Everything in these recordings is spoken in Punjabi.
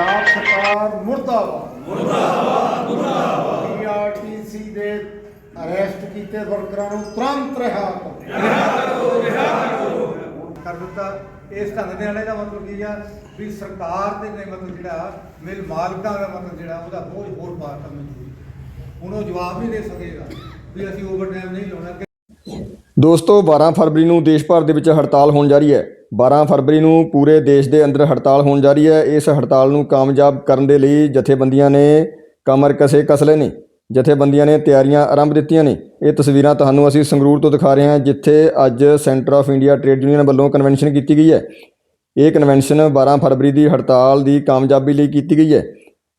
ਪੰਜਾਬ ਸਰਕਾਰ ਮੁਰਦਾਬਾਦ। ਮੁਰਦਾਬਾਦ ਮੁਰਦਾਬਾਦ। ਪੀਆਰਟੀਸੀ ਦੇ ਅਰੈਸਟ ਕੀਤੇ ਵਰਕਰਾਂ ਨੂੰ ਤੁਰੰਤ ਰਿਹਾ ਕਰੋ। ਕਰ ਦਿੱਤਾ। ਇਸ ਢੰਗ ਦੇ ਨਾਲ ਇਹਦਾ ਮਤਲਬ ਕੀ ਆ? ਵੀ ਸਰਕਾਰ ਦੇ ਨੇ ਮਤਲਬ ਜਿਹੜਾ, ਮਿਲ ਮਾਲਕਾਂ ਦਾ ਮਤਲਬ ਜਿਹੜਾ, ਉਹਦਾ ਬੋਝ ਹੋਰ ਪਾਤਾ ਮਨਜ਼ੂਰੀ ਹੁਣ ਉਹ ਜਵਾਬ ਨਹੀਂ ਦੇ ਸਕੇਗਾ ਵੀ ਅਸੀਂ ਓਵਰਟਾਈਮ ਨਹੀਂ ਲਾਉਣਾ। ਦੋਸਤੋ 12 ਫਰਵਰੀ ਨੂੰ ਦੇਸ਼ ਭਰ ਦੇ ਵਿੱਚ ਹੜਤਾਲ ਹੋਣ ਜਾ ਰਹੀ ਹੈ। 12 ਫਰਵਰੀ ਨੂੰ ਪੂਰੇ ਦੇਸ਼ ਦੇ ਅੰਦਰ ਹੜਤਾਲ ਹੋਣ ਜਾ ਰਹੀ ਹੈ। ਇਸ ਹੜਤਾਲ ਨੂੰ ਕਾਮਯਾਬ ਕਰਨ ਦੇ ਲਈ ਜਥੇਬੰਦੀਆਂ ਨੇ ਕਮਰ ਕਸੇ ਕਸਲੇ ਨੇ। ਜਥੇਬੰਦੀਆਂ ਨੇ ਤਿਆਰੀਆਂ ਆਰੰਭ ਦਿੱਤੀਆਂ ਨੇ। ਇਹ ਤਸਵੀਰਾਂ ਤੁਹਾਨੂੰ ਅਸੀਂ ਸੰਗਰੂਰ ਤੋਂ ਦਿਖਾ ਰਹੇ ਹਾਂ, ਜਿੱਥੇ ਅੱਜ centre of India trade union ਵੱਲੋਂ ਕਨਵੈਨਸ਼ਨ ਕੀਤੀ ਗਈ ਹੈ। ਇਹ ਕਨਵੈਨਸ਼ਨ 12 ਫਰਵਰੀ ਦੀ ਹੜਤਾਲ ਦੀ ਕਾਮਯਾਬੀ ਲਈ ਕੀਤੀ ਗਈ ਹੈ।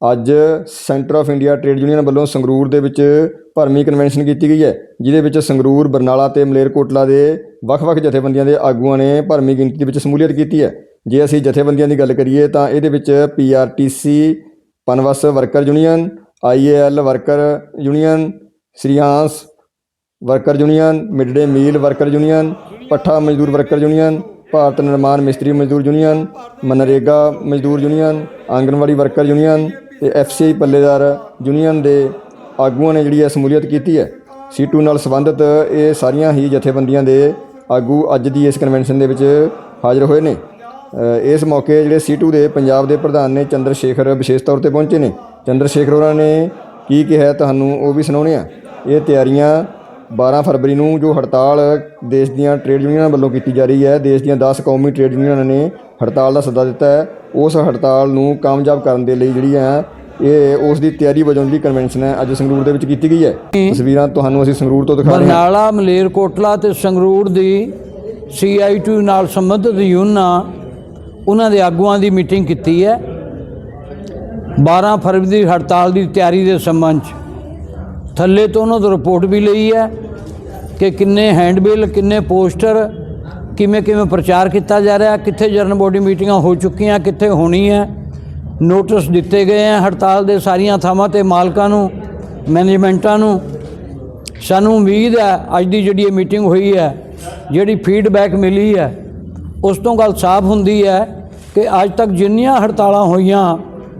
ਅੱਜ centre of India trade union ਵੱਲੋਂ ਸੰਗਰੂਰ ਦੇ ਵਿੱਚ ਭਰਮੀ ਕਨਵੈਨਸ਼ਨ ਕੀਤੀ ਗਈ ਹੈ, ਜਿਹਦੇ ਵਿੱਚ ਸੰਗਰੂਰ, ਬਰਨਾਲਾ ਤੇ ਮਲੇਰਕੋਟਲਾ ਦੇ ਵੱਖ-ਵੱਖ ਜਥੇਬੰਦੀਆਂ ਦੇ ਆਗੂਆਂ ਨੇ ਭਰਮੀ ਗਿਣਤੀ ਦੇ ਵਿੱਚ ਸ਼ਮੂਲੀਅਤ ਕੀਤੀ ਹੈ। ਜੇ ਅਸੀਂ ਜਥੇਬੰਦੀਆਂ ਦੀ ਗੱਲ ਕਰੀਏ ਤਾਂ ਇਹਦੇ ਵਿੱਚ PRTC Punbus worker union IAL worker union ਸ੍ਰੀਆਂਸ worker union, mid day meal worker union, ਪੱਠਾ ਮਜ਼ਦੂਰ ਵਰਕਰ ਯੂਨੀਅਨ, ਭਾਰਤ ਨਿਰਮਾਣ ਮਿਸਤਰੀ ਮਜ਼ਦੂਰ ਯੂਨੀਅਨ, ਮਨਰੇਗਾ ਮਜ਼ਦੂਰ ਯੂਨੀਅਨ, ਆਂਗਨਵਾੜੀ ਵਰਕਰ ਯੂਨੀਅਨ ਤੇ ਐਫਸੀਆਈ ਪੱਲੇਦਾਰ ਯੂਨੀਅਨ ਦੇ ਆਗੂਆਂ ਨੇ ਜਿਹੜੀ ਹੈ ਸਮੂਲੀਅਤ ਕੀਤੀ ਹੈ। ਸੀਟੂ ਨਾਲ ਸੰਬੰਧਿਤ ਇਹ ਸਾਰੀਆਂ ਹੀ ਜਥੇਬੰਦੀਆਂ ਦੇ ਆਗੂ ਅੱਜ ਦੀ ਇਸ ਕਨਵੈਨਸ਼ਨ ਦੇ ਵਿੱਚ ਹਾਜ਼ਰ ਹੋਏ ਨੇ। ਇਸ ਮੌਕੇ ਜਿਹੜੇ ਸੀਟੂ ਦੇ ਪੰਜਾਬ ਦੇ ਪ੍ਰਧਾਨ ਨੇ ਚੰਦਰ ਸ਼ੇਖਰ ਵਿਸ਼ੇਸ਼ ਤੌਰ ਤੇ ਪਹੁੰਚੇ ਨੇ। ਚੰਦਰ ਸ਼ੇਖਰ ਹੋਰਾਂ ਨੇ ਕੀ ਕਿਹਾ ਤੁਹਾਨੂੰ ਉਹ ਵੀ ਸੁਣਾਉਣੇ ਆ ਇਹ ਤਿਆਰੀਆਂ 12 ਫਰਵਰੀ ਨੂੰ ਜੋ ਹੜਤਾਲ ਦੇਸ਼ ਦੀਆਂ ਟ੍ਰੇਡ ਯੂਨੀਅਨਾਂ ਵੱਲੋਂ ਕੀਤੀ ਜਾ ਰਹੀ ਹੈ, ਦੇਸ਼ ਦੀਆਂ 10 ਕੌਮੀ ਟ੍ਰੇਡ ਯੂਨੀਅਨਾਂ ਨੇ ਹੜਤਾਲ ਦਾ ਸੱਦਾ ਦਿੱਤਾ ਹੈ। ਉਸ ਹੜਤਾਲ ਨੂੰ ਕਾਮਯਾਬ ਕਰਨ ਦੇ ਲਈ ਜਿਹੜੀ ਹੈ ਇਹ ਉਸ ਦੀ ਤਿਆਰੀ ਵਜੋਂ ਜਿਹੜੀ ਕਨਵੈਨਸ਼ਨ ਹੈ, ਅੱਜ ਸੰਗਰੂਰ ਦੇ ਵਿੱਚ ਕੀਤੀ ਗਈ ਹੈ। ਤਸਵੀਰਾਂ ਤੁਹਾਨੂੰ ਅਸੀਂ ਸੰਗਰੂਰ ਤੋਂ ਦਿਖਾ ਰਹੇ ਹਾਂ। ਬਰਨਾਲਾ ਮਲੇਰਕੋਟਲਾ ਤੇ ਸੰਗਰੂਰ ਦੀ ਸੀਆਈਟੀ ਨਾਲ ਸੰਬੰਧਿਤ ਯੂਨੀਅਨਾਂ ਉਹਨਾਂ ਦੇ ਆਗੂਆਂ ਦੀ ਮੀਟਿੰਗ ਕੀਤੀ ਹੈ। 12 ਫਰਵਰੀ ਦੀ ਹੜਤਾਲ ਦੀ ਤਿਆਰੀ ਦੇ ਸੰਬੰਧ 'ਚ। ਥੱਲੇ ਤੋਂ ਉਹਨਾਂ ਤੋਂ ਰਿਪੋਰਟ ਵੀ ਲਈ ਹੈ ਕਿ ਕਿੰਨੇ ਹੈਂਡਬਿਲ, ਕਿੰਨੇ ਪੋਸਟਰ ਕਿਵੇਂ ਕਿਵੇਂ ਪ੍ਰਚਾਰ ਕੀਤਾ ਜਾ ਰਿਹਾ, ਕਿੱਥੇ ਜਰਨ ਬੋਡੀ ਮੀਟਿੰਗਾਂ ਹੋ ਚੁੱਕੀਆਂ, ਕਿੱਥੇ ਹੋਣੀ ਹੈ ਨੋਟਿਸ ਦਿੱਤੇ ਗਏ ਹੈ ਹੜਤਾਲ ਦੇ ਸਾਰੀਆਂ ਥਾਵਾਂ ਤੇ ਮਾਲਕਾਂ ਨੂੰ ਮੈਨੇਜਮੈਂਟਾਂ ਨੂੰ। ਸਾਨੂੰ ਉਮੀਦ ਹੈ ਅੱਜ ਦੀ ਜਿਹੜੀ ਇਹ ਮੀਟਿੰਗ ਹੋਈ ਹੈ, ਜਿਹੜੀ ਫੀਡਬੈਕ ਮਿਲੀ ਹੈ, ਉਸ ਤੋਂ ਗੱਲ ਸਾਫ਼ ਹੁੰਦੀ ਹੈ ਕਿ ਅੱਜ ਤੱਕ ਜਿੰਨੀਆਂ ਹੜਤਾਲਾਂ ਹੋਈਆਂ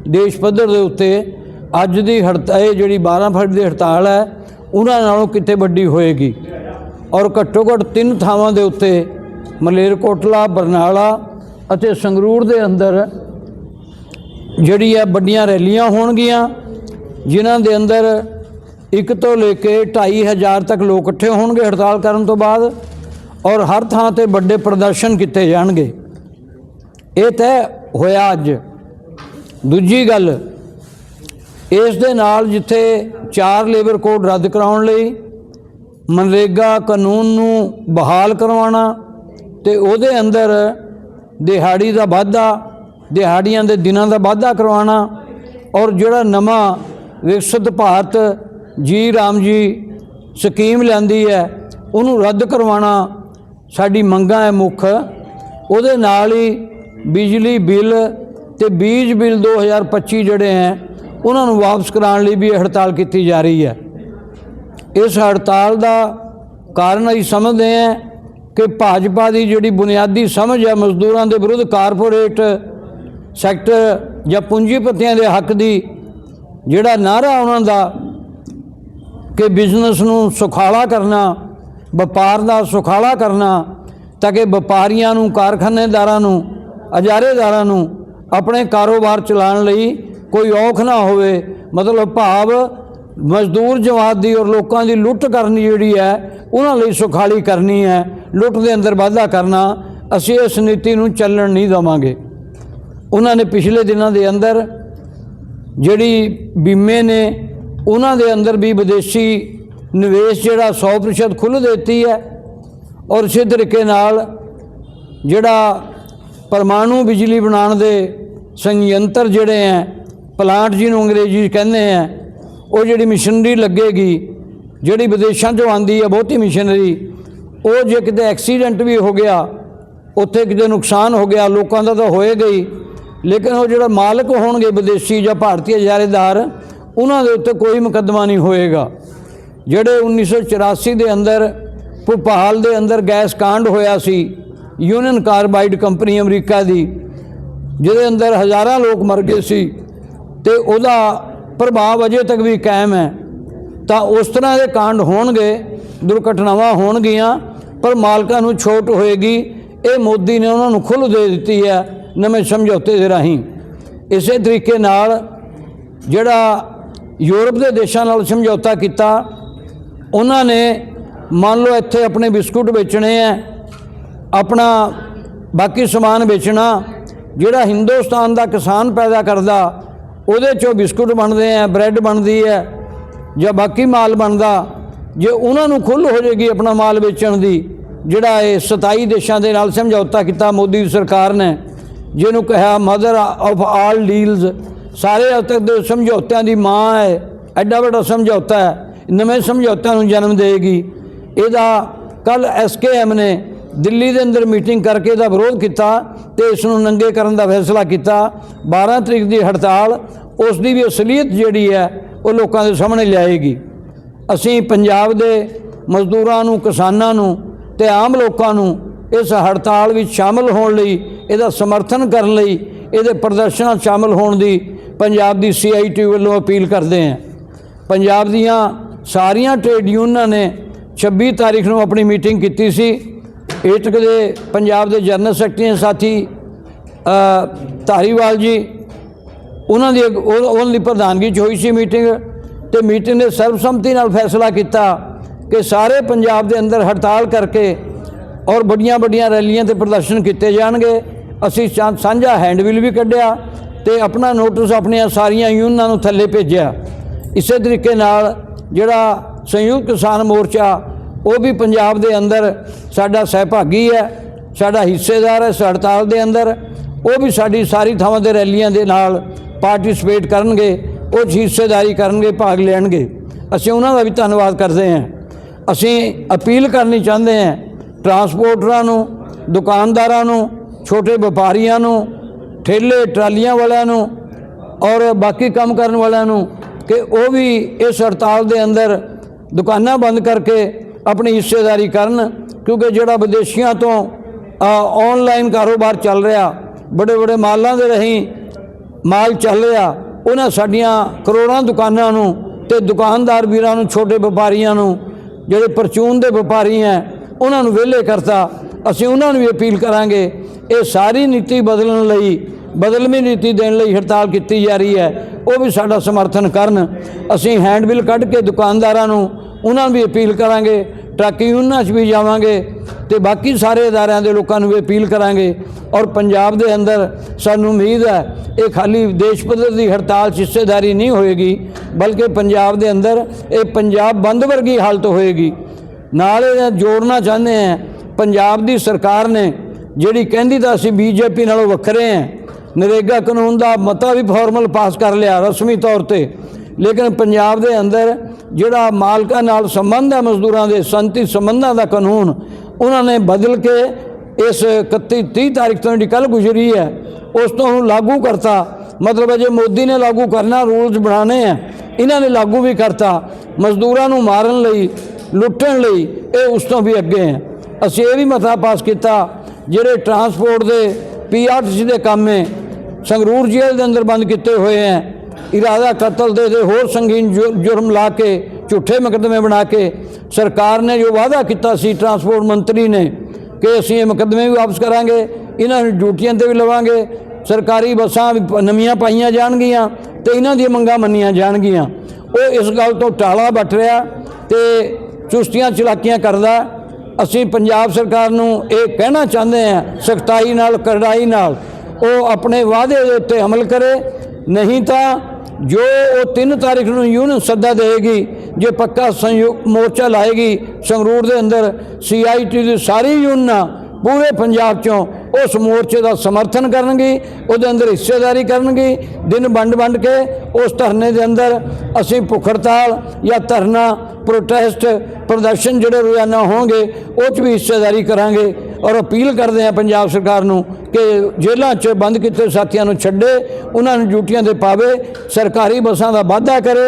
ਦੇਸ਼ ਪੱਧਰ ਦੇ ਉੱਤੇ ਅੱਜ ਦੀ ਹੜਤਾਲ ਇਹ ਜਿਹੜੀ 12 ਫਰਵਰੀ ਦੀ ਹੜਤਾਲ ਹੈ, ਉਹਨਾਂ ਨਾਲੋਂ ਕਿਤੇ ਵੱਡੀ ਹੋਏਗੀ? ਔਰ ਘੱਟੋ ਘੱਟ ਤਿੰਨ ਥਾਵਾਂ ਦੇ ਉੱਤੇ ਮਲੇਰਕੋਟਲਾ ਬਰਨਾਲਾ ਅਤੇ ਸੰਗਰੂਰ ਦੇ ਅੰਦਰ ਜਿਹੜੀ ਹੈ ਵੱਡੀਆਂ ਰੈਲੀਆਂ ਹੋਣਗੀਆਂ, ਜਿਨ੍ਹਾਂ ਦੇ ਅੰਦਰ ਇੱਕ ਤੋਂ ਲੈ ਕੇ 2500 ਤੱਕ ਲੋਕ ਇਕੱਠੇ ਹੋਣਗੇ ਹੜਤਾਲ ਕਰਨ ਤੋਂ ਬਾਅਦ ਔਰ ਹਰ ਥਾਂ ਤੇ ਵੱਡੇ ਪ੍ਰਦਰਸ਼ਨ ਕੀਤੇ ਜਾਣਗੇ। ਇਹ ਤੈਅ ਹੋਇਆ ਅੱਜ। ਦੂਜੀ ਗੱਲ ਇਸ ਦੇ ਨਾਲ ਜਿੱਥੇ ਚਾਰ ਲੇਬਰ ਕੋਡ ਰੱਦ ਕਰਾਉਣ ਲਈ ਮਨਰੇਗਾ ਕਾਨੂੰਨ ਨੂੰ ਬਹਾਲ ਕਰਵਾਉਣਾ ਤੇ ਉਹਦੇ ਅੰਦਰ ਦਿਹਾੜੀ ਦਾ ਵਾਧਾ, ਦਿਹਾੜੀਆਂ ਦੇ ਦਿਨਾਂ ਦਾ ਵਾਧਾ ਕਰਵਾਉਣਾ ਔਰ ਜਿਹੜਾ ਨਵਾਂ ਵਿਕਸਿਤ ਭਾਰਤ ਜੀ ਰਾਮ ਜੀ ਸਕੀਮ ਲੈਂਦੀ ਹੈ, ਉਹਨੂੰ ਰੱਦ ਕਰਵਾਉਣਾ ਸਾਡੀ ਮੰਗਾਂ ਹੈ ਮੁੱਖ। ਉਹਦੇ ਨਾਲ ਹੀ ਬਿਜਲੀ ਬਿੱਲ ਤੇ ਬੀਜ ਬਿੱਲ 2025 ਜਿਹੜੇ ਹੈ ਉਹਨਾਂ ਨੂੰ ਵਾਪਸ ਕਰਾਉਣ ਲਈ ਵੀ ਇਹ ਹੜਤਾਲ ਕੀਤੀ ਜਾ ਰਹੀ ਹੈ। ਇਸ ਹੜਤਾਲ ਦਾ ਕਾਰਨ ਅਸੀਂ ਸਮਝਦੇ ਹਾਂ ਕਿ ਭਾਜਪਾ ਦੀ ਜਿਹੜੀ ਬੁਨਿਆਦੀ ਸਮਝ ਹੈ, ਮਜ਼ਦੂਰਾਂ ਦੇ ਵਿਰੁੱਧ ਕਾਰਪੋਰੇਟ ਸੈਕਟਰ ਜਾਂ ਪੂੰਜੀਪਤੀਆਂ ਦੇ ਹੱਕ ਦੀ, ਜਿਹੜਾ ਨਾਰਾ ਉਹਨਾਂ ਦਾ ਕਿ ਬਿਜ਼ਨਸ ਨੂੰ ਸੁਖਾਲਾ ਕਰਨਾ, ਵਪਾਰ ਦਾ ਸੁਖਾਲਾ ਕਰਨਾ, ਤਾਂ ਕਿ ਵਪਾਰੀਆਂ ਨੂੰ, ਕਾਰਖਾਨੇਦਾਰਾਂ ਨੂੰ, ਅਜਾਰੇਦਾਰਾਂ ਨੂੰ ਆਪਣੇ ਕਾਰੋਬਾਰ ਚਲਾਉਣ ਲਈ ਕੋਈ ਔਖ ਨਾ ਹੋਵੇ, ਮਤਲਬ ਭਾਵ ਮਜ਼ਦੂਰ ਜਮਾਤ ਦੀ ਔਰ ਲੋਕਾਂ ਦੀ ਲੁੱਟ ਕਰਨੀ ਜਿਹੜੀ ਹੈ, ਉਹਨਾਂ ਲਈ ਸੁਖਾਲੀ ਕਰਨੀ ਹੈ, ਲੁੱਟ ਦੇ ਅੰਦਰ ਵਾਧਾ ਕਰਨਾ, ਅਸੀਂ ਇਸ ਨੀਤੀ ਨੂੰ ਚੱਲਣ ਨਹੀਂ ਦੇਵਾਂਗੇ। ਉਹਨਾਂ ਨੇ ਪਿਛਲੇ ਦਿਨਾਂ ਦੇ ਅੰਦਰ ਜਿਹੜੀ ਬੀਮੇ ਨੇ, ਉਹਨਾਂ ਦੇ ਅੰਦਰ ਵੀ ਵਿਦੇਸ਼ੀ ਨਿਵੇਸ਼ ਜਿਹੜਾ 100% ਖੁੱਲ੍ਹ ਦਿੱਤੀ ਹੈ ਔਰ ਇਸੇ ਤਰੀਕੇ ਨਾਲ ਜਿਹੜਾ ਪਰਮਾਣੂ ਬਿਜਲੀ ਬਣਾਉਣ ਦੇ ਸੰਯੰਤਰ ਜਿਹੜੇ ਹੈ ਪਲਾਂਟ ਜਿਹਨੂੰ ਅੰਗਰੇਜ਼ੀ ਕਹਿੰਦੇ ਆ, ਉਹ ਜਿਹੜੀ ਮਸ਼ੀਨਰੀ ਲੱਗੇਗੀ, ਜਿਹੜੀ ਵਿਦੇਸ਼ਾਂ 'ਚੋਂ ਆਂਦੀ ਹੈ ਬਹੁਤੀ ਮਸ਼ੀਨਰੀ, ਉਹ ਜੇ ਕਿਤੇ ਐਕਸੀਡੈਂਟ ਵੀ ਹੋ ਗਿਆ, ਉੱਥੇ ਕਿਤੇ ਨੁਕਸਾਨ ਹੋ ਗਿਆ, ਲੋਕਾਂ ਦਾ ਤਾਂ ਹੋਏਗਾ ਹੀ ਲੇਕਿਨ ਉਹ ਜਿਹੜਾ ਮਾਲਕ ਹੋਣਗੇ ਵਿਦੇਸ਼ੀ ਜਾਂ ਭਾਰਤੀ ਇਜਾਰੇਦਾਰ ਉਹਨਾਂ ਦੇ ਉੱਤੇ ਕੋਈ ਮੁਕੱਦਮਾ ਨਹੀਂ ਹੋਏਗਾ। ਜਿਹੜੇ 1984 ਦੇ ਅੰਦਰ, ਭੋਪਾਲ ਦੇ ਅੰਦਰ ਗੈਸ ਕਾਂਡ ਹੋਇਆ ਸੀ, ਯੂਨੀਅਨ ਕਾਰਬਾਈਡ ਕੰਪਨੀ ਅਮਰੀਕਾ ਦੀ, ਜਿਹਦੇ ਅੰਦਰ ਹਜ਼ਾਰਾਂ ਲੋਕ ਮਰ ਗਏ ਸੀ ਤੇ ਉਹਦਾ ਪ੍ਰਭਾਵ ਅਜੇ ਤੱਕ ਵੀ ਕਾਇਮ ਹੈ। ਤਾਂ ਉਸ ਤਰ੍ਹਾਂ ਦੇ ਕਾਂਡ ਹੋਣਗੇ, ਦੁਰਘਟਨਾਵਾਂ ਹੋਣਗੀਆਂ, ਪਰ ਮਾਲਕਾਂ ਨੂੰ ਛੋਟ ਹੋਏਗੀ। ਇਹ ਮੋਦੀ ਨੇ ਉਹਨਾਂ ਨੂੰ ਖੁੱਲ੍ਹ ਦੇ ਦਿੱਤੀ ਹੈ ਨਵੇਂ ਸਮਝੌਤੇ ਦੇ ਰਾਹੀਂ। ਇਸੇ ਤਰੀਕੇ ਨਾਲ ਜਿਹੜਾ ਯੂਰਪ ਦੇ ਦੇਸ਼ਾਂ ਨਾਲ ਸਮਝੌਤਾ ਕੀਤਾ, ਉਹਨਾਂ ਨੇ ਮੰਨ ਲਓ ਇੱਥੇ ਆਪਣੇ ਬਿਸਕੁਟ ਵੇਚਣੇ ਆ ਆਪਣਾ ਬਾਕੀ ਸਮਾਨ ਵੇਚਣਾ, ਜਿਹੜਾ ਹਿੰਦੁਸਤਾਨ ਦਾ ਕਿਸਾਨ ਪੈਦਾ ਕਰਦਾ ਉਹਦੇ ਚੋਂ ਬਿਸਕੁਟ ਬਣਦੇ ਆ, ਬ੍ਰੈਡ ਬਣਦੀ ਹੈ ਜਾਂ ਬਾਕੀ ਮਾਲ ਬਣਦਾ, ਜੇ ਉਹਨਾਂ ਨੂੰ ਖੁੱਲ੍ਹ ਹੋ ਜਾਏਗੀ ਆਪਣਾ ਮਾਲ ਵੇਚਣ ਦੀ, ਜਿਹੜਾ ਇਹ 27 ਦੇਸ਼ਾਂ ਦੇ ਨਾਲ ਸਮਝੌਤਾ ਕੀਤਾ ਮੋਦੀ ਸਰਕਾਰ ਨੇ, ਜਿਹਨੂੰ ਕਿਹਾ ਮਦਰ ਆਫ ਆਲ ਡੀਲਸ ਸਾਰੇ ਅੱਜ ਦੇ ਸਮਝੌਤਿਆਂ ਦੀ ਮਾਂ ਹੈ, ਐਡਾ ਵੱਡਾ ਸਮਝੌਤਾ ਹੈ, ਨਵੇਂ ਸਮਝੌਤਿਆਂ ਨੂੰ ਜਨਮ ਦੇਗੀ ਇਹਦਾ ਕੱਲ ਐਸਕੇਐਮ ਨੇ ਦਿੱਲੀ ਦੇ ਅੰਦਰ ਮੀਟਿੰਗ ਕਰਕੇ ਇਹਦਾ ਵਿਰੋਧ ਕੀਤਾ ਤੇ ਇਸ ਨੂੰ ਨੰਗੇ ਕਰਨ ਦਾ ਫੈਸਲਾ ਕੀਤਾ। 12 ਤਰੀਕ ਦੀ ਹੜਤਾਲ, ਉਸ ਦੀ ਵੀ ਅਸਲੀਅਤ ਜਿਹੜੀ ਹੈ, ਉਹ ਲੋਕਾਂ ਦੇ ਸਾਹਮਣੇ ਲਿਆਏਗੀ। ਅਸੀਂ ਪੰਜਾਬ ਦੇ ਮਜ਼ਦੂਰਾਂ ਨੂੰ, ਕਿਸਾਨਾਂ ਨੂੰ ਤੇ ਆਮ ਲੋਕਾਂ ਨੂੰ ਇਸ ਹੜਤਾਲ ਵਿੱਚ ਸ਼ਾਮਲ ਹੋਣ ਲਈ, ਇਹਦਾ ਸਮਰਥਨ ਕਰਨ ਲਈ, ਇਹਦੇ ਪ੍ਰਦਰਸ਼ਨਾਂ 'ਚ ਸ਼ਾਮਲ ਹੋਣ ਦੀ ਪੰਜਾਬ ਦੀ ਸੀਆਈਟੀ ਵੱਲੋਂ ਅਪੀਲ ਕਰਦੇ ਹਾਂ। ਪੰਜਾਬ ਦੀਆਂ ਸਾਰੀਆਂ ਟ੍ਰੇਡ ਯੂਨੀਅਨਾਂ ਨੇ 26 ਤਾਰੀਖ ਨੂੰ ਆਪਣੀ ਮੀਟਿੰਗ ਕੀਤੀ ਸੀ। ਏਟਕ ਦੇ ਪੰਜਾਬ ਦੇ ਜਨਰਲ ਸੈਕਟਰੀ ਸਾਥੀ ਧਾਰੀਵਾਲ ਜੀ, ਉਹਨਾਂ ਦੀ ਉਹ- ਉਹਨਾਂ ਦੀ ਪ੍ਰਧਾਨਗੀ 'ਚ ਹੋਈ ਸੀ ਮੀਟਿੰਗ ਤੇ ਮੀਟਿੰਗ ਨੇ ਸਰਬਸੰਮਤੀ ਨਾਲ ਫੈਸਲਾ ਕੀਤਾ ਕਿ ਸਾਰੇ ਪੰਜਾਬ ਦੇ ਅੰਦਰ ਹੜਤਾਲ ਕਰਕੇ ਔਰ ਵੱਡੀਆਂ ਵੱਡੀਆਂ ਰੈਲੀਆਂ ਤੇ ਪ੍ਰਦਰਸ਼ਨ ਕੀਤੇ ਜਾਣਗੇ। ਅਸੀਂ ਸਾਂਝਾ ਹੈਂਡਬਿਲ ਵੀ ਕੱਢਿਆ ਤੇ ਆਪਣਾ ਨੋਟਿਸ ਆਪਣੀਆਂ ਸਾਰੀਆਂ ਯੂਨੀਅਨਾਂ ਨੂੰ ਥੱਲੇ ਭੇਜਿਆ। ਇਸੇ ਤਰੀਕੇ ਨਾਲ ਜਿਹੜਾ ਸੰਯੁਕਤ ਕਿਸਾਨ ਮੋਰਚਾ ਉਹ ਵੀ ਪੰਜਾਬ ਦੇ ਅੰਦਰ ਸਾਡਾ ਸਹਿਭਾਗੀ ਹੈ, ਸਾਡਾ ਹਿੱਸੇਦਾਰ ਹੈ ਇਸ ਹੜਤਾਲ ਦੇ ਅੰਦਰ। ਉਹ ਵੀ ਸਾਡੀ ਸਾਰੀ ਥਾਵਾਂ ਤੇ ਰੈਲੀਆਂ ਦੇ ਨਾਲ ਪਾਰਟਿਸਿਪੇਟ ਕਰਨਗੇ, ਉਹ 'ਚ ਹਿੱਸੇਦਾਰੀ ਕਰਨਗੇ, ਭਾਗ ਲੈਣਗੇ। ਅਸੀਂ ਉਹਨਾਂ ਦਾ ਵੀ ਧੰਨਵਾਦ ਕਰਦੇ ਹਾਂ। ਅਸੀਂ ਅਪੀਲ ਕਰਨੀ ਚਾਹੁੰਦੇ ਹਾਂ ਟਰਾਂਸਪੋਰਟਰਾਂ ਨੂੰ, ਦੁਕਾਨਦਾਰਾਂ ਨੂੰ, ਛੋਟੇ ਵਪਾਰੀਆਂ ਨੂੰ, ਠੇਲੇ, ਟਰਾਲੀਆਂ ਵਾਲਿਆਂ ਨੂੰ ਔਰ ਬਾਕੀ ਕੰਮ ਕਰਨ ਵਾਲਿਆਂ ਨੂੰ ਕਿ ਉਹ ਵੀ ਇਸ ਹੜਤਾਲ ਦੇ ਅੰਦਰ ਦੁਕਾਨਾਂ ਬੰਦ ਕਰਕੇ ਆਪਣੀ ਹਿੱਸੇਦਾਰੀ ਕਰਨ, ਕਿਉਂਕਿ ਜਿਹੜਾ ਵਿਦੇਸ਼ੀਆਂ ਤੋਂ ਆਨਲਾਈਨ ਕਾਰੋਬਾਰ ਚੱਲ ਰਿਹਾ, ਬੜੇ ਬੜੇ ਮਾਲਾਂ ਦੇ ਰਹੀ ਮਾਲ ਚੱਲ ਰਿਹਾ, ਉਹਨਾਂ ਸਾਡੀਆਂ ਕਰੋੜਾਂ ਦੁਕਾਨਾਂ ਨੂੰ ਤੇ ਦੁਕਾਨਦਾਰ ਵੀਰਾਂ ਨੂੰ, ਛੋਟੇ ਵਪਾਰੀਆਂ ਨੂੰ, ਜਿਹੜੇ ਪਰਚੂਨ ਦੇ ਵਪਾਰੀ ਹੈ, ਉਹਨਾਂ ਨੂੰ ਵਿਹਲੇ ਕਰਤਾ, ਅਸੀਂ ਉਹਨਾਂ ਨੂੰ ਵੀ ਅਪੀਲ ਕਰਾਂਗੇ, ਇਹ ਸਾਰੀ ਨੀਤੀ ਬਦਲਣ ਲਈ, ਬਦਲਵੀਂ ਨੀਤੀ ਦੇਣ ਲਈ ਹੜਤਾਲ ਕੀਤੀ ਜਾ ਰਹੀ ਹੈ, ਉਹ ਵੀ ਸਾਡਾ ਸਮਰਥਨ ਕਰਨ, ਅਸੀਂ ਹੈਂਡਬਿਲ ਕੱਢ ਕੇ ਦੁਕਾਨਦਾਰਾਂ ਨੂੰ ਉਹਨਾਂ ਨੂੰ ਵੀ ਅਪੀਲ ਕਰਾਂਗੇ, ਟਰੱਕ ਯੂਨੀਅਨਾਂ 'ਚ ਵੀ ਜਾਵਾਂਗੇ ਤੇ ਬਾਕੀ ਸਾਰੇ ਇਦਾਰਿਆਂ ਦੇ ਲੋਕਾਂ ਨੂੰ ਵੀ ਅਪੀਲ ਕਰਾਂਗੇ ਔਰ ਪੰਜਾਬ ਦੇ ਅੰਦਰ ਸਾਨੂੰ ਉਮੀਦ ਹੈ ਇਹ ਖਾਲੀ ਦੇਸ਼ ਪੱਧਰ ਦੀ ਹੜਤਾਲ 'ਚ ਹਿੱਸੇਦਾਰੀ ਨਹੀਂ ਹੋਏਗੀ, ਬਲਕਿ ਪੰਜਾਬ ਦੇ ਅੰਦਰ ਇਹ ਪੰਜਾਬ ਬੰਦ ਵਰਗੀ ਹਾਲਤ ਹੋਏਗੀ। ਨਾਲ ਇਹ ਜੋੜਨਾ ਚਾਹੁੰਦੇ ਹਾਂ, ਪੰਜਾਬ ਦੀ ਸਰਕਾਰ ਨੇ ਜਿਹੜੀ ਕਹਿੰਦੀ ਤਾਂ ਅਸੀਂ ਬੀਜੇਪੀ ਨਾਲੋਂ ਵੱਖਰੇ ਹਾਂ, ਨਰੇਗਾ ਕਾਨੂੰਨ ਦਾ ਮਤਾ ਵੀ ਫਾਰਮਲ ਪਾਸ ਕਰ ਲਿਆ ਰਸਮੀ ਤੌਰ ਤੇ। ਲੇਕਿਨ ਪੰਜਾਬ ਦੇ ਅੰਦਰ ਜਿਹੜਾ ਮਾਲਕਾਂ ਨਾਲ ਸੰਬੰਧ ਹੈ ਮਜ਼ਦੂਰਾਂ ਦੇ, ਸੰਤੀ ਸੰਬੰਧਾਂ ਦਾ ਕਾਨੂੰਨ, ਉਹਨਾਂ ਨੇ ਬਦਲ ਕੇ ਇਸ 31 30 ਤਾਰੀਖ ਤੋਂ ਜਿਹੜੀ ਕੱਲ ਗੁਜ਼ਰੀ ਹੈ, ਉਸ ਤੋਂ ਹੁਣ ਲਾਗੂ ਕਰਤਾ। ਮਤਲਬ ਜੇ ਮੋਦੀ ਨੇ ਲਾਗੂ ਕਰਨਾ, ਰੂਲਸ ਬਣਾਣੇ ਆ, ਇਹਨਾਂ ਨੇ ਲਾਗੂ ਵੀ ਕਰਤਾ। ਮਜ਼ਦੂਰਾਂ ਨੂੰ ਮਾਰਨ ਲਈ, ਲੁੱਟਣ ਲਈ ਇਹ ਉਸ ਤੋਂ ਵੀ ਅੱਗੇ ਹੈ। ਅਸੀਂ ਇਹ ਵੀ ਮਤਾ ਪਾਸ ਕੀਤਾ, ਜਿਹੜੇ ਟਰਾਂਸਪੋਰਟ ਦੇ ਪੀਆਰਟੀਸੀ ਦੇ ਕੰਮ ਹੈ, ਸੰਗਰੂਰ ਜੇਲ੍ਹ ਦੇ ਅੰਦਰ ਬੰਦ ਕੀਤੇ ਹੋਏ ਹੈ। ਇਰਾਦਾ ਕਤਲ ਦੇ ਦੇ ਹੋਰ ਸੰਗੀਨ ਜੁ- ਜੁਰਮ ਲਾ ਕੇ, ਝੂਠੇ ਮੁਕੱਦਮੇ ਬਣਾ ਕੇ ਸਰਕਾਰ ਨੇ ਜੋ ਵਾਅਦਾ ਕੀਤਾ ਸੀ ਟਰਾਂਸਪੋਰਟ ਮੰਤਰੀ ਨੇ ਕਿ ਅਸੀਂ ਇਹ ਮੁਕੱਦਮੇ ਵੀ ਵਾਪਸ ਕਰਾਂਗੇ, ਇਹਨਾਂ ਨੂੰ ਡਿਊਟੀਆਂ ਤੇ ਵੀ ਲਵਾਂਗੇ, ਸਰਕਾਰੀ ਬੱਸਾਂ ਵੀ ਪ- ਨਵੀਆਂ ਪਾਈਆਂ ਜਾਣਗੀਆਂ ਤੇ ਇਹਨਾਂ ਦੀਆਂ ਮੰਗਾਂ ਮੰਨੀਆਂ ਜਾਣਗੀਆਂ। ਉਹ ਇਸ ਗੱਲ ਤੋਂ ਟਾਲਾ ਬੱਟ ਰਿਹਾ ਤੇ ਚੁਸਤੀਆਂ ਚਲਾਕੀਆਂ ਕਰਦਾ। ਅਸੀਂ ਪੰਜਾਬ ਸਰਕਾਰ ਨੂੰ ਇਹ ਕਹਿਣਾ ਚਾਹੁੰਦੇ ਹਾਂ, ਸਖਤਾਈ ਨਾਲ ਕਰੜਾਈ ਨਾਲ ਉਹ ਆਪਣੇ ਵਾਅਦੇ ਦੇ ਉੱਤੇ ਅਮਲ ਕਰੇ, ਨਹੀਂ ਤਾਂ ਜੋ ਉਹ 3 ਤਾਰੀਖ ਨੂੰ ਯੂਨੀਅਨ ਸੱਦਾ ਦੇਗੀ ਜੇ ਪੱਕਾ ਸੰਯੁਕਤ ਮੋਰਚਾ ਲਾਏਗੀ ਸੰਗਰੂਰ ਦੇ ਅੰਦਰ ਸੀਆਈਟੀ ਦੀ ਸਾਰੀ ਯੂਨੀਅਨਾਂ ਪੂਰੇ ਪੰਜਾਬ ਚੋਂ ਉਸ ਮੋਰਚੇ ਦਾ ਸਮਰਥਨ ਕਰਨਗੇ, ਉਹਦੇ ਅੰਦਰ ਹਿੱਸੇਦਾਰੀ ਕਰਨਗੇ, ਦਿਨ ਵੰਡ ਵੰਡ ਕੇ ਉਸ ਧਰਨੇ ਦੇ ਅੰਦਰ ਅਸੀਂ ਭੁੱਖ ਹੜਤਾਲ ਜਾਂ ਧਰਨਾ ਪ੍ਰੋਟੈਸਟ ਪ੍ਰਦਰਸ਼ਨ ਜਿਹੜੇ ਰੋਜ਼ਾਨਾ ਹੋਣਗੇ, ਉਹ 'ਚ ਵੀ ਹਿੱਸੇਦਾਰੀ ਕਰਾਂਗੇ। ਔਰ ਅਪੀਲ ਕਰਦੇ ਹਾਂ ਪੰਜਾਬ ਸਰਕਾਰ ਨੂੰ ਕਿ ਜੇਲ੍ਹਾਂ 'ਚ ਬੰਦ ਕੀਤੇ ਸਾਥੀਆਂ ਨੂੰ ਛੱਡੇ, ਉਹਨਾਂ ਨੂੰ ਡਿਊਟੀਆਂ ਤੇ ਪਾਵੇ, ਸਰਕਾਰੀ ਬੱਸਾਂ ਦਾ ਵਾਧਾ ਕਰੇ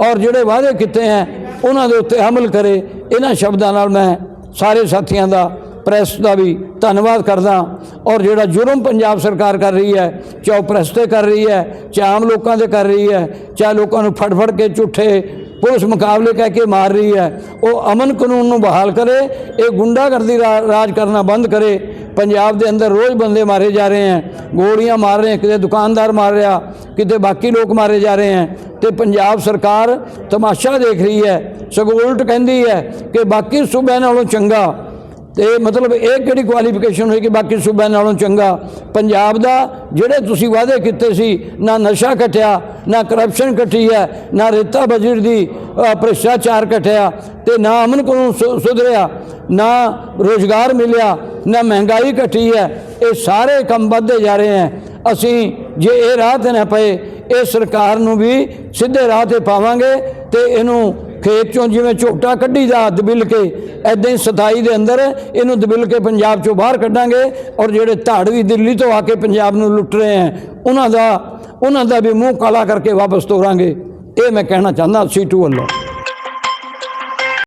ਔਰ ਜਿਹੜੇ ਵਾਅਦੇ ਕੀਤੇ ਹੈ, ਉਹਨਾਂ ਦੇ ਉੱਤੇ ਅਮਲ ਕਰੇ। ਇਹਨਾਂ ਸ਼ਬਦਾਂ ਨਾਲ ਮੈਂ ਸਾਰੇ ਸਾਥੀਆਂ ਦਾ, ਪ੍ਰੈਸ ਦਾ ਵੀ ਧੰਨਵਾਦ ਕਰਦਾ ਔਰ ਜਿਹੜਾ ਜੁਰਮ ਪੰਜਾਬ ਸਰਕਾਰ ਕਰ ਰਹੀ ਹੈ, ਚਾਹੇ ਉਹ ਪ੍ਰੈਸ ਤੇ ਕਰ ਰਹੀ ਹੈ, ਚਾਹੇ ਆਮ ਲੋਕਾਂ ਤੇ ਕਰ ਰਹੀ ਹੈ, ਚਾਹੇ ਲੋਕਾਂ ਨੂੰ ਫੜ ਫੜ ਕੇ ਝੂਠੇ ਪੁਲਿਸ ਮੁਕਾਬਲੇ ਕਹਿ ਕੇ ਮਾਰ ਰਹੀ ਹੈ। ਉਹ ਅਮਨ ਕਾਨੂੰਨ ਨੂੰ ਬਹਾਲ ਕਰੇ, ਇਹ ਗੁੰਡਾਗਰਦੀ ਰਾਜ ਕਰਨਾ ਬੰਦ ਕਰੇ। ਪੰਜਾਬ ਦੇ ਅੰਦਰ ਰੋਜ਼ ਬੰਦੇ ਮਾਰੇ ਜਾ ਰਹੇ ਹੈ। ਗੋਲੀਆਂ ਮਾਰ ਰਹੇ ਹੈ, ਕਿਤੇ ਦੁਕਾਨਦਾਰ ਮਾਰ ਰਿਹਾ, ਕਿਤੇ ਬਾਕੀ ਲੋਕ ਮਾਰੇ ਜਾ ਰਹੇ ਹੈ। ਤੇ ਪੰਜਾਬ ਸਰਕਾਰ ਤਮਾਸ਼ਾ ਦੇਖ ਰਹੀ ਹੈ। ਸਗੋਂ ਉਲਟ ਕਹਿੰਦੀ ਹੈ ਕਿ ਬਾਕੀ ਸੂਬਿਆਂ ਨਾਲੋਂ ਚੰਗਾ ਤੇ ਮਤਲਬ ਇਹ ਕਿਹੜੀ ਕੁਆਲੀਫਿਕੇਸ਼ਨ ਹੋਈ ਕਿ ਬਾਕੀ ਸੂਬਿਆਂ ਨਾਲੋਂ ਚੰਗਾ। ਪੰਜਾਬ ਦਾ ਜਿਹੜੇ ਤੁਸੀਂ ਵਾਅਦੇ ਕੀਤੇ ਸੀ, ਨਾ ਨਸ਼ਾ ਘਟਿਆ, ਨਾ ਕਰਪਸ਼ਨ ਘਟੀ ਹੈ, ਨਾ ਰੇਤਾ ਬਜ਼ੀਰ ਦੀ ਭ੍ਰਿਸ਼ਟਾਚਾਰ ਘਟਿਆ ਤੇ ਨਾ ਅਮਨ ਕਾਨੂੰਨ ਸੁ- ਸੁਧਰਿਆ, ਨਾ ਰੋਜ਼ਗਾਰ ਮਿਲਿਆ, ਨਾ ਮਹਿੰਗਾਈ ਘਟੀ ਹੈ, ਇਹ ਸਾਰੇ ਕੰਮ ਵੱਧਦੇ ਜਾ ਰਹੇ ਹੈ। ਅਸੀਂ ਜੇ ਇਹ ਰਾਹ ਤੇ ਨਾ ਪਏ, ਇਹ ਸਰਕਾਰ ਨੂੰ ਵੀ ਸਿੱਧੇ ਰਾਹ ਤੇ ਪਾਵਾਂਗੇ ਤੇ ਇਹਨੂੰ ਖੇਤ ਚੋਂ ਜਿਵੇਂ ਝੋਟਾ ਕੱਢੀ ਦਾ ਦਬਿਲ ਕੇ ਐਦਾਂ ਹੀ ਸਥਾਈ ਦੇ ਅੰਦਰ ਇਹਨੂੰ ਦਬਿਲ ਕੇ ਪੰਜਾਬ ਚੋਂ ਬਾਹਰ ਕੱਢਾਂਗੇ ਔਰ ਜਿਹੜੇ ਧਾੜਵੀ ਦਿੱਲੀ ਤੋਂ ਆ ਕੇ ਪੰਜਾਬ ਨੂੰ ਲੁੱਟ ਰਹੇ ਹੈ, ਉਹਨਾਂ ਦਾ ਉਹਨਾਂ ਦਾ ਵੀ ਮੂੰਹ ਕਾਲਾ ਕਰਕੇ ਵਾਪਸ ਤੋਰਾਂਗੇ। ਇਹ ਮੈਂ ਕਹਿਣਾ ਚਾਹੁੰਦਾ ਸੀ ਟੂ ਵੱਲੋਂ